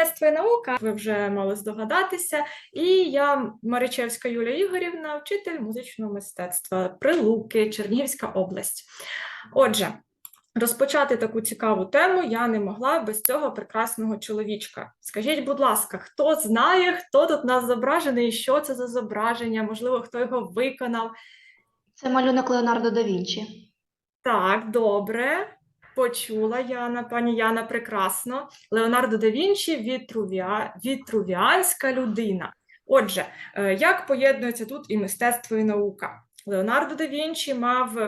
мистецтво і наука, ви вже мали здогадатися. І я Маричевська Юлія Ігорівна, вчитель музичного мистецтва Прилуки, Чернігівська область. Отже, розпочати таку цікаву тему я не могла без цього прекрасного чоловічка. Скажіть, будь ласка, хто знає, хто тут нас зображений і що це за зображення? Можливо, хто його виконав? Це малюнок Леонардо да Вінчі. Так, добре. Почула Яна, пані Яна, прекрасно. Леонардо да Вінчі вітрувіа... вітрувіанська людина. Отже, е, як поєднується тут і мистецтво, і наука? Леонардо да Вінчі мав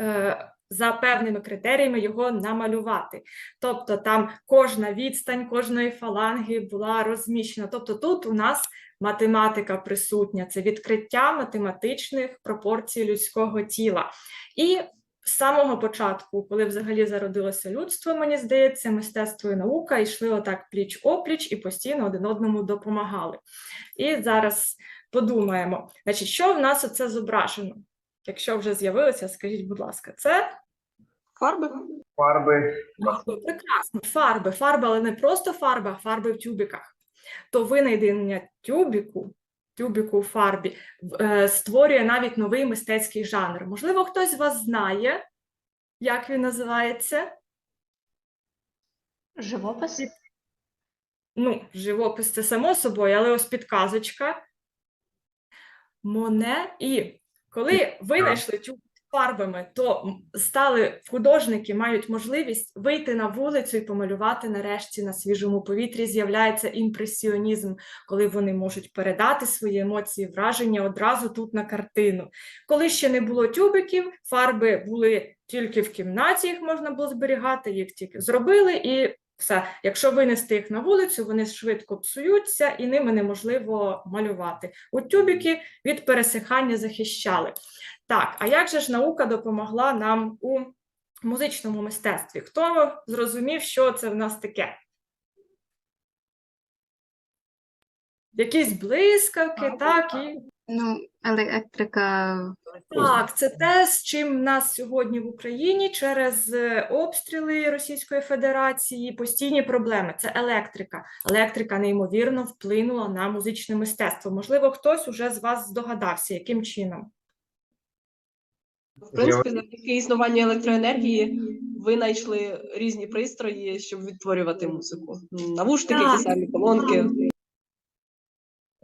е, за певними критеріями його намалювати. Тобто там кожна відстань кожної фаланги була розміщена. Тобто тут у нас математика присутня, це відкриття математичних пропорцій людського тіла. І з самого початку, коли взагалі зародилося людство, мені здається, мистецтво і наука йшли отак пліч опліч і постійно один одному допомагали. І зараз подумаємо, значить, що в нас оце зображено? Якщо вже з'явилося, скажіть, будь ласка, це Фарби? Фарби. фарби, прекрасно, фарби, фарби, але не просто фарба, а фарби в тюбіках. То винайдення тюбіку, тюбіку у фарбі е, створює навіть новий мистецький жанр. Можливо, хтось з вас знає, як він називається? Живопис? Ну, живопис це само собою, але ось підказочка. Моне і коли винайшли тюб з фарбами, то стали художники мають можливість вийти на вулицю і помалювати нарешті на свіжому повітрі. З'являється імпресіонізм, коли вони можуть передати свої емоції, враження одразу тут на картину. Коли ще не було тюбиків, фарби були тільки в кімнаті, їх можна було зберігати, їх тільки зробили і все. Якщо винести їх на вулицю, вони швидко псуються і ними неможливо малювати. У тюбіки від пересихання захищали. Так, а як же ж наука допомогла нам у музичному мистецтві? Хто зрозумів, що це в нас таке? Якісь блискавки, так і Ну, електрика Так, це те, з чим в нас сьогодні в Україні через е, обстріли Російської Федерації постійні проблеми. Це електрика. Електрика неймовірно вплинула на музичне мистецтво. Можливо, хтось уже з вас здогадався, яким чином. В принципі, завдяки існуванню електроенергії винайшли різні пристрої, щоб відтворювати музику. Навушники, Так. ті самі колонки.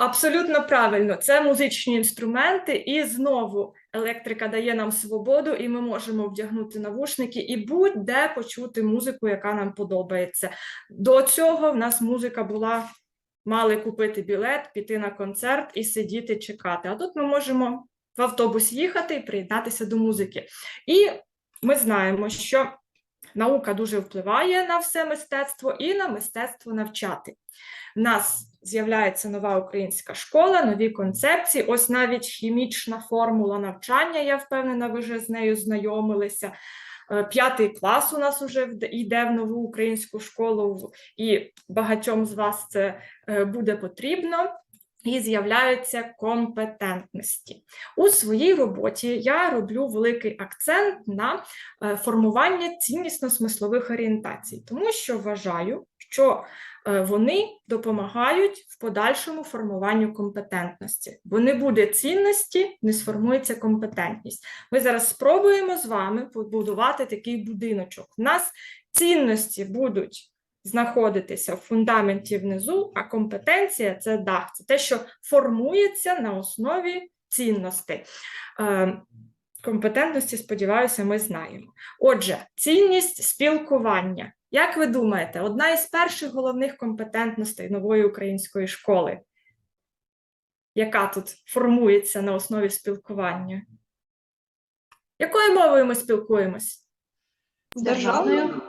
Абсолютно правильно, це музичні інструменти, і знову електрика дає нам свободу, і ми можемо вдягнути навушники і будь-де почути музику, яка нам подобається. До цього в нас музика була, мали купити білет, піти на концерт і сидіти чекати. А тут ми можемо в автобус їхати і приєднатися до музики. І ми знаємо, що наука дуже впливає на все мистецтво і на мистецтво навчати. В нас з'являється нова українська школа, нові концепції. Ось навіть хімічна формула навчання, я впевнена, ви вже з нею знайомилися. Е, П'ятий клас у нас вже йде в нову українську школу, і багатьом з вас це е, буде потрібно. І з'являються компетентності. У своїй роботі я роблю великий акцент на е, формування ціннісно-смислових орієнтацій, тому що вважаю, що е, вони допомагають в подальшому формуванню компетентності. Бо не буде цінності, не сформується компетентність. Ми зараз спробуємо з вами побудувати такий будиночок. У нас цінності будуть знаходитися в фундаменті внизу, а компетенція це дах, це те, що формується на основі цінностей. Е, Компетентності, сподіваюся, ми знаємо. Отже, цінність спілкування. Як ви думаєте, одна із перших головних компетентностей нової української школи, яка тут формується на основі спілкування? Якою мовою ми спілкуємось? Державною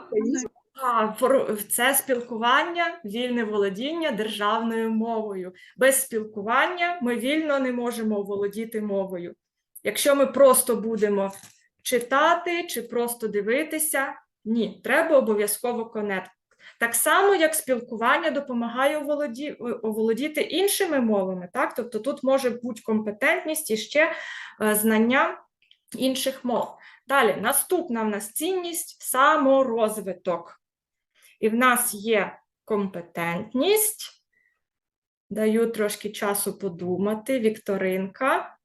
це спілкування, вільне володіння державною мовою. Без спілкування ми вільно не можемо володіти мовою. Якщо ми просто будемо читати чи просто дивитися, ні, треба обов'язково конект. Так само, як спілкування допомагає оволоді... оволодіти іншими мовами, так? Тобто тут може бути компетентність і ще е, знання інших мов. Далі, наступна в нас цінність саморозвиток. І в нас є компетентність. Даю трошки часу подумати. Вікторинка.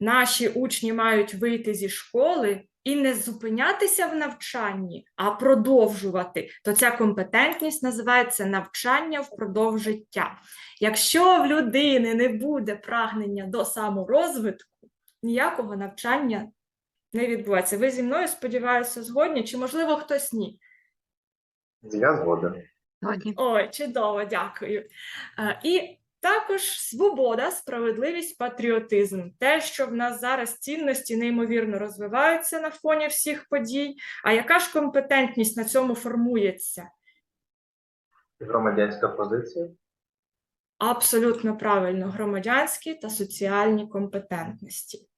Наші учні мають вийти зі школи і не зупинятися в навчанні, а продовжувати. То ця компетентність називається навчання впродовж життя. Якщо в людини не буде прагнення до саморозвитку, ніякого навчання не відбувається. Ви зі мною, сподіваюся, згодні, чи, можливо, хтось ні. Я згоден. Ой, чудово, дякую. Е, І також свобода, справедливість, патріотизм. Те, що в нас зараз цінності неймовірно розвиваються на фоні всіх подій. А яка ж компетентність на цьому формується? Громадянська позиція. Абсолютно правильно, громадянські та соціальні компетентності.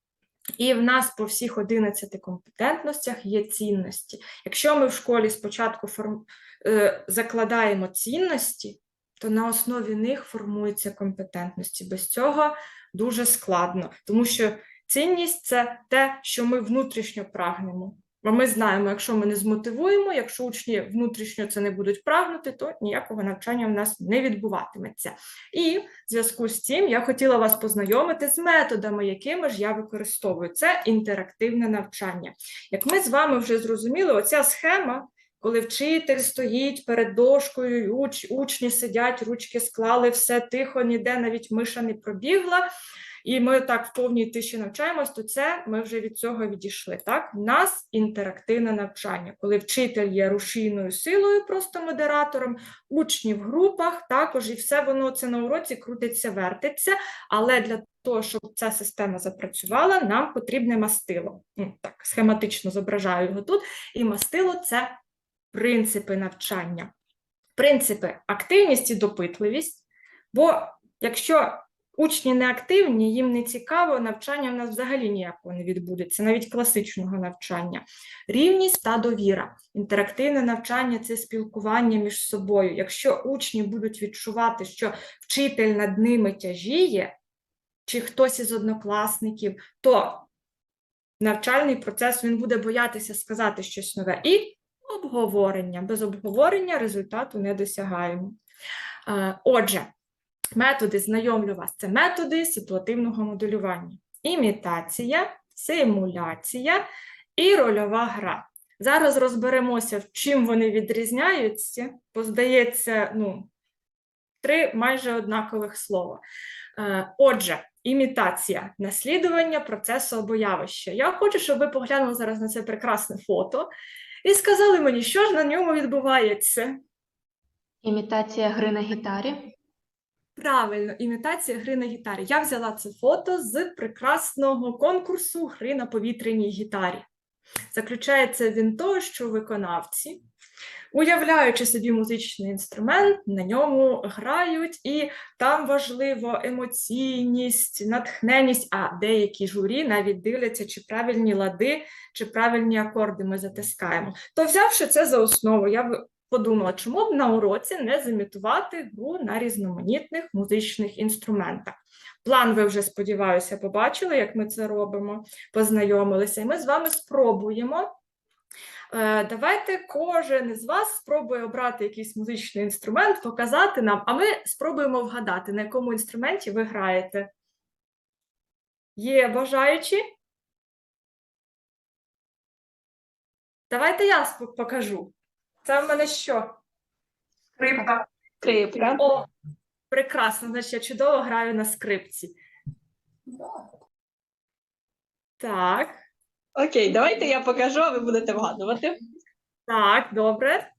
І в нас по всіх 11 компетентностях є цінності. Якщо ми в школі спочатку форм... е, закладаємо цінності, то на основі них формуються компетентності. Без цього дуже складно, тому що цінність це те, що ми внутрішньо прагнемо. Бо ми знаємо, якщо ми не змотивуємо, якщо учні внутрішньо це не будуть прагнути, то ніякого навчання в нас не відбуватиметься. І в зв'язку з цим я хотіла вас познайомити з методами, якими ж я використовую. Це інтерактивне навчання. Як ми з вами вже зрозуміли, оця схема, коли вчитель стоїть перед дошкою, уч, учні сидять, ручки склали, все тихо, ніде навіть миша не пробігла. І ми так в повній тиші навчаємось, то це ми вже від цього відійшли. Так, в нас інтерактивне навчання, коли вчитель є рушійною силою, просто модератором, учні в групах, також і все воно це на уроці крутиться, вертиться. Але для того, щоб ця система запрацювала, нам потрібне мастило. Так, схематично зображаю його тут. І мастило це принципи навчання. Принципи активність і допитливість. Бо якщо учні не активні, їм не цікаво, навчання в нас взагалі ніякого не відбудеться, навіть класичного навчання. Рівність та довіра. Інтерактивне навчання це спілкування між собою. Якщо учні будуть відчувати, що вчитель над ними тяжіє, чи хтось із однокласників, то навчальний процес він буде боятися сказати щось нове. І обговорення. Без обговорення результату не досягаємо. Е, Отже, методи знайомлю вас. Це методи ситуативного моделювання. Імітація, симуляція і рольова гра. Зараз розберемося, в чим вони відрізняються, бо здається, ну, три майже однакових слова. Е, Отже, імітація, наслідування процесу або явища. Я хочу, щоб ви поглянули зараз на це прекрасне фото і сказали мені, що ж на ньому відбувається. Імітація гри на гітарі. Правильно, імітація гри на гітарі. Я взяла це фото з прекрасного конкурсу гри на повітряній гітарі. Заключається він того, що виконавці, уявляючи собі музичний інструмент, на ньому грають, і там важливо емоційність, натхненність, а деякі журі навіть дивляться, чи правильні лади, чи правильні акорди ми затискаємо. То, взявши це за основу, я подумала, чому б на уроці не зімітувати гру на різноманітних музичних інструментах. План ви вже, сподіваюся, побачили, як ми це робимо, познайомилися, і ми з вами спробуємо. Е, Давайте кожен із вас спробує обрати якийсь музичний інструмент, показати нам, а ми спробуємо вгадати, на якому інструменті ви граєте. Є бажаючі? Давайте я покажу. Це в мене що? Скрипка. Скрипка. О, прекрасно, значить, я чудово граю на скрипці. Так, Окей, давайте я покажу, а ви будете вгадувати. так, добре.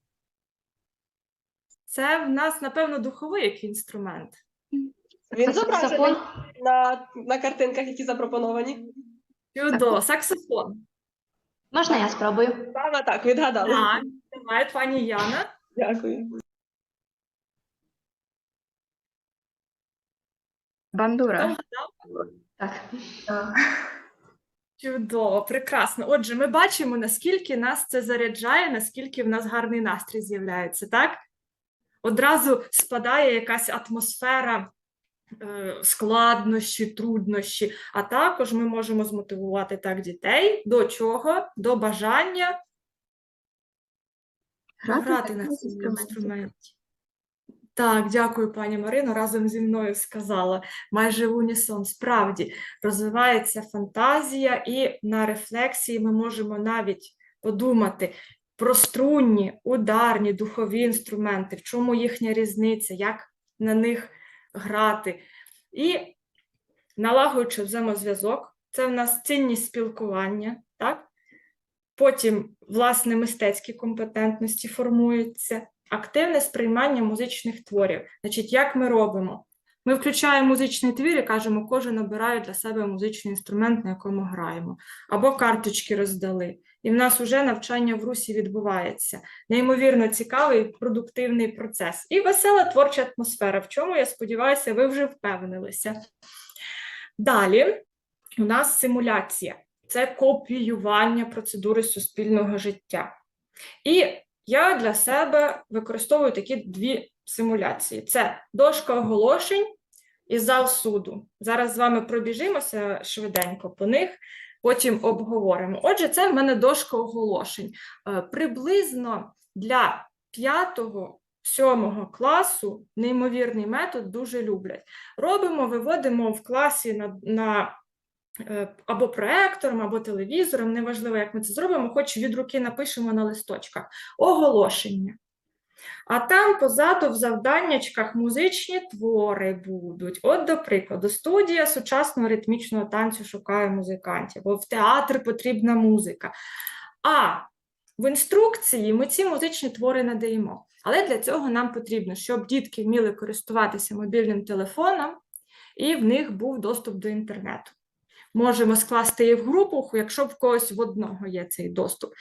Це в нас, напевно, духовий як інструмент. Він зображений саксофон. на, на картинках, які запропоновані. Чудово, саксофон. Можна я спробую? Саме так, відгадали. Так, давай, пані Яна. Дякую. Бандура. Так. Чудово, прекрасно. Отже, ми бачимо, наскільки нас це заряджає, наскільки в нас гарний настрій з'являється, так? Одразу спадає якась атмосфера е, складнощі, труднощі, а також ми можемо змотивувати так дітей до чого? До бажання грати на цьому інструменті. Так, дякую, пані Марино. Разом зі мною сказала майже в унісон. Справді розвивається фантазія, і на рефлексії ми можемо навіть подумати про струнні, ударні, духові інструменти, в чому їхня різниця, як на них грати. І налагоджуючи взаємозв'язок, це в нас цінність спілкування, так? Потім, власне, мистецькі компетентності формуються, активне сприймання музичних творів. Значить, як ми робимо? Ми включаємо музичний твір і кажемо, кожен обирає для себе музичний інструмент, на якому граємо, або карточки роздали. І в нас вже навчання в русі відбувається. Неймовірно цікавий, продуктивний процес. І весела творча атмосфера, в чому, я сподіваюся, ви вже впевнилися. Далі у нас симуляція це копіювання процедури суспільного життя. І я для себе використовую такі дві симуляції: це дошка оголошень і зал суду. Зараз з вами пробіжимося швиденько по них, потім обговоримо. Отже, це в мене дошка оголошень. Е, Приблизно для 5-7 класу неймовірний метод дуже люблять. Робимо, виводимо в класі на, на або проектором, або телевізором, неважливо, як ми це зробимо, хоч від руки напишемо на листочках. Оголошення. А там позаду в завданнячках музичні твори будуть. От, до прикладу, студія сучасного ритмічного танцю шукає музикантів, або в театр потрібна музика. А в інструкції ми ці музичні твори надаємо. Але для цього нам потрібно, щоб дітки вміли користуватися мобільним телефоном, і в них був доступ до інтернету. Можемо скласти її в групу, якщо в когось в одного є цей доступ.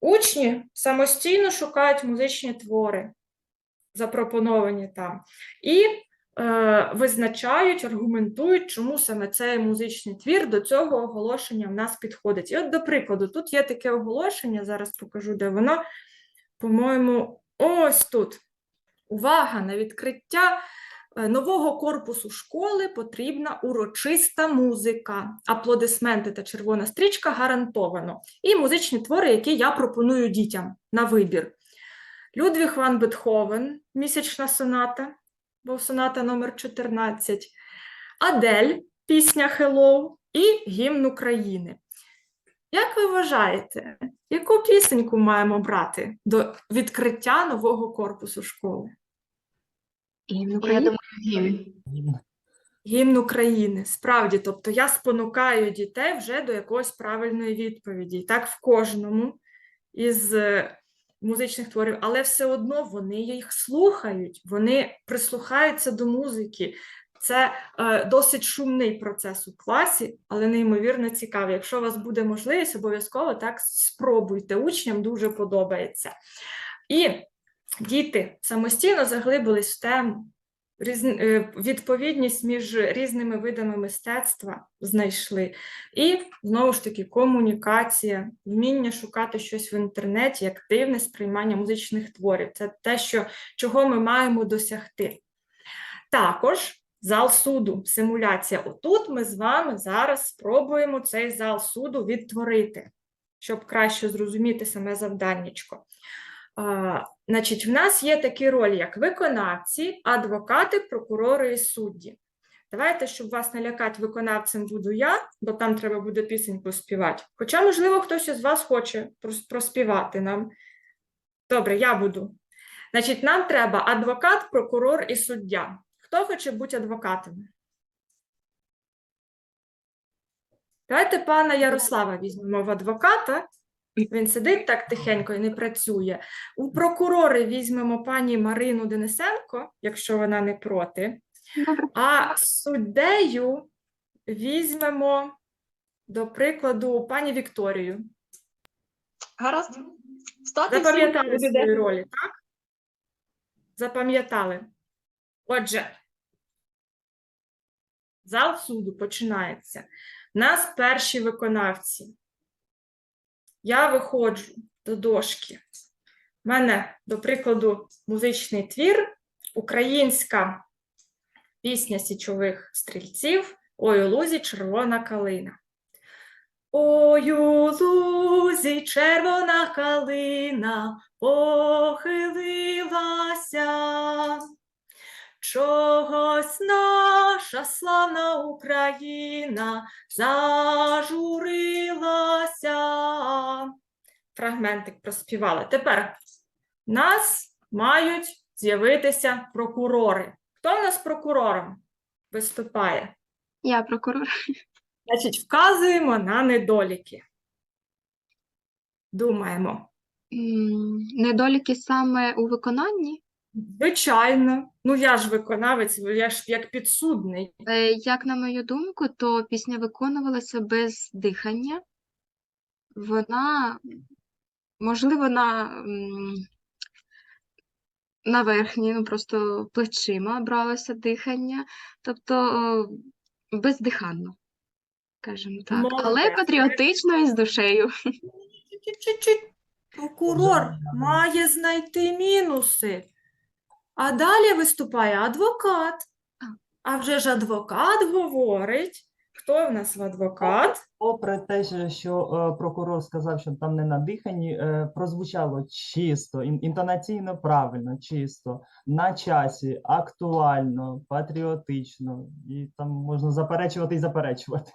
Учні самостійно шукають музичні твори, запропоновані там, і е, визначають, аргументують, чому саме цей музичний твір до цього оголошення в нас підходить. І от, до прикладу, тут є таке оголошення, зараз покажу, де воно, по-моєму, ось тут. Увага на відкриття нового корпусу школи потрібна урочиста музика. Аплодисменти та червона стрічка гарантовано. І музичні твори, які я пропоную дітям на вибір. Людвіг ван Бетховен, місячна соната, бо соната номер 14, Адель, пісня Hello і гімн України. Як ви вважаєте, яку пісеньку маємо брати до відкриття нового корпусу школи? Я думаю, гімн. Гімн України, справді, тобто я спонукаю дітей вже до якоїсь правильної відповіді. І так в кожному із е, музичних творів, але все одно вони їх слухають, вони прислухаються до музики. Це е, досить шумний процес у класі, але неймовірно цікавий. Якщо у вас буде можливість, обов'язково так спробуйте. Учням дуже подобається. І діти самостійно заглибились в тему. Е, Відповідність між різними видами мистецтва знайшли. І знову ж таки комунікація, вміння шукати щось в інтернеті, активне сприймання музичних творів. Це те, що, чого ми маємо досягти. Також зал суду, симуляція. Отут ми з вами зараз спробуємо цей зал суду відтворити, щоб краще зрозуміти саме завданнячко. Значить, в нас є такі ролі, як виконавці, адвокати, прокурори і судді. Давайте, щоб вас налякати, виконавцем буду я, бо там треба буде пісеньку співати. Хоча, можливо, хтось із вас хоче проспівати нам. Добре, я буду. Значить, нам треба адвокат, прокурор і суддя. Хто хоче бути адвокатом? Давайте пана Ярослава візьмемо в адвоката. Він сидить так тихенько і не працює. У прокурори візьмемо пані Марину Денисенко, якщо вона не проти. А суддею візьмемо, до прикладу, пані Вікторію. Гаразд. Стати Запам'ятали свої ролі, так? Запам'ятали. Отже, зал суду починається. У нас перші виконавці. Я виходжу до дошки. У мене, до прикладу, музичний твір, українська пісня січових стрільців Ой у лузі червона калина. Ой, у лузі червона калина похилилася. Чогось наша славна Україна зажурилася. Фрагментик проспівали. Тепер в нас мають з'явитися прокурори. Хто в нас прокурором виступає? Я прокурор. Значить, вказуємо на недоліки. Думаємо. Недоліки саме у виконанні. Звичайно, ну я ж виконавець, я ж як підсудний. Е, Як на мою думку, то пісня виконувалася без дихання. Вона, можливо, на, м, на верхній, ну просто плечима бралося дихання, тобто е, бездиханно, скажімо так. Але патріотично і з душею. Чуть-чуть. Прокурор має знайти мінуси. А далі виступає адвокат. А вже ж адвокат говорить. Хто в нас в адвокат? Попри те, що- е, прокурор сказав, що там не надихані, е, прозвучало чисто, інтонаційно правильно, чисто, на часі, актуально, патріотично. І там можна заперечувати і заперечувати.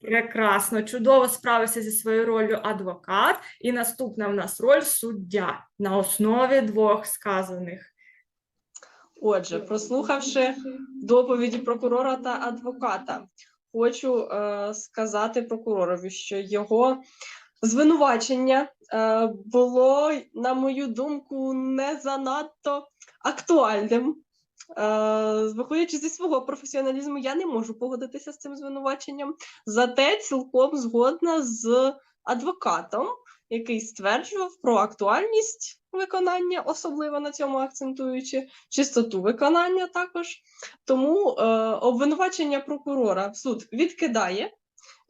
Прекрасно, чудово справився зі своєю роллю адвокат. І наступна в нас роль суддя на основі двох сказаних. Отже, прослухавши доповіді прокурора та адвоката, хочу е, сказати прокуророві, що його звинувачення е, було, на мою думку, не занадто актуальним. Е, виходячи зі свого професіоналізму, я не можу погодитися з цим звинуваченням. Зате цілком згодна з адвокатом, який стверджував про актуальність виконання, особливо на цьому акцентуючи, чистоту виконання також. Тому е, обвинувачення прокурора суд відкидає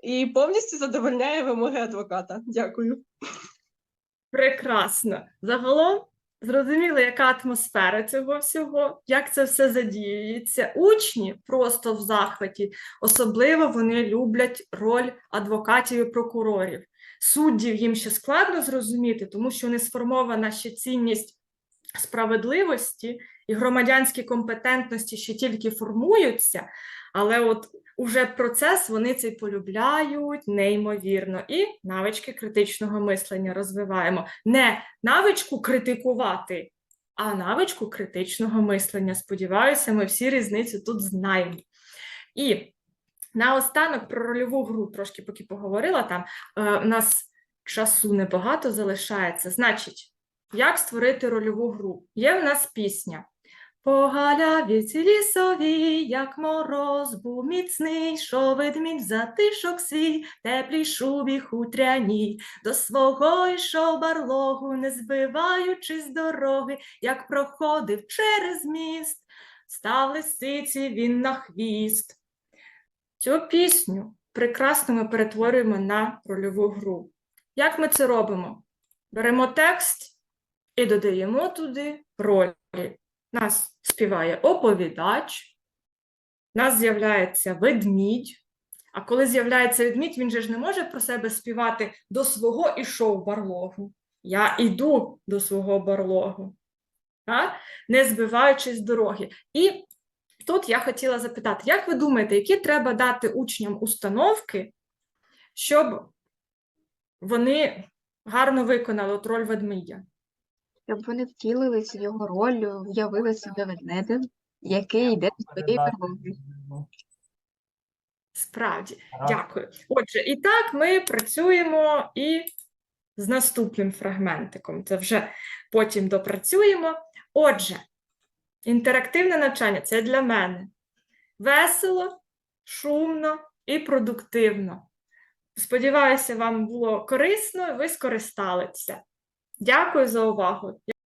і повністю задовольняє вимоги адвоката. Дякую. Прекрасно. Загалом зрозуміли, яка атмосфера цього всього, як це все задіюється. Учні просто в захваті. Особливо вони люблять роль адвокатів і прокурорів. Суддів їм ще складно зрозуміти, тому що не сформована ще цінність справедливості і громадянські компетентності ще тільки формуються, але от уже процес вони цей полюбляють неймовірно. І навички критичного мислення розвиваємо. Не навичку критикувати, а навичку критичного мислення. Сподіваюся, ми всі різницю тут знаємо. І наостанок про рольову гру трошки поки поговорила там. Е, у нас часу небагато залишається. Значить, як створити рольову гру? Є в нас пісня. По галявіці лісовій, як мороз був міцний, що ведмідь затишок свій, теплій шубі хутряній, до свого йшов барлогу, не збиваючи з дороги, як проходив через міст, став лисиці він на хвіст. Цю пісню прекрасно ми перетворюємо на рольову гру. Як ми це робимо? Беремо текст і додаємо туди ролі. Нас співає оповідач, нас з'являється ведмідь. А коли з'являється ведмідь, він же ж не може про себе співати до свого ішов барлогу. Я іду до свого барлогу, а? не збиваючись з дороги. І тут я хотіла запитати, як ви думаєте, які треба дати учням установки, щоб вони гарно виконали от роль ведмедя? Щоб вони втілилися в його роль, уявили себе ведмедем, який йде до своєї ну, Справді, дякую. Отже, і так ми працюємо і з наступним фрагментиком. Це вже потім допрацюємо. Отже, інтерактивне навчання це для мене весело, шумно і продуктивно. Сподіваюся, вам було корисно і ви скористалися. Дякую за увагу.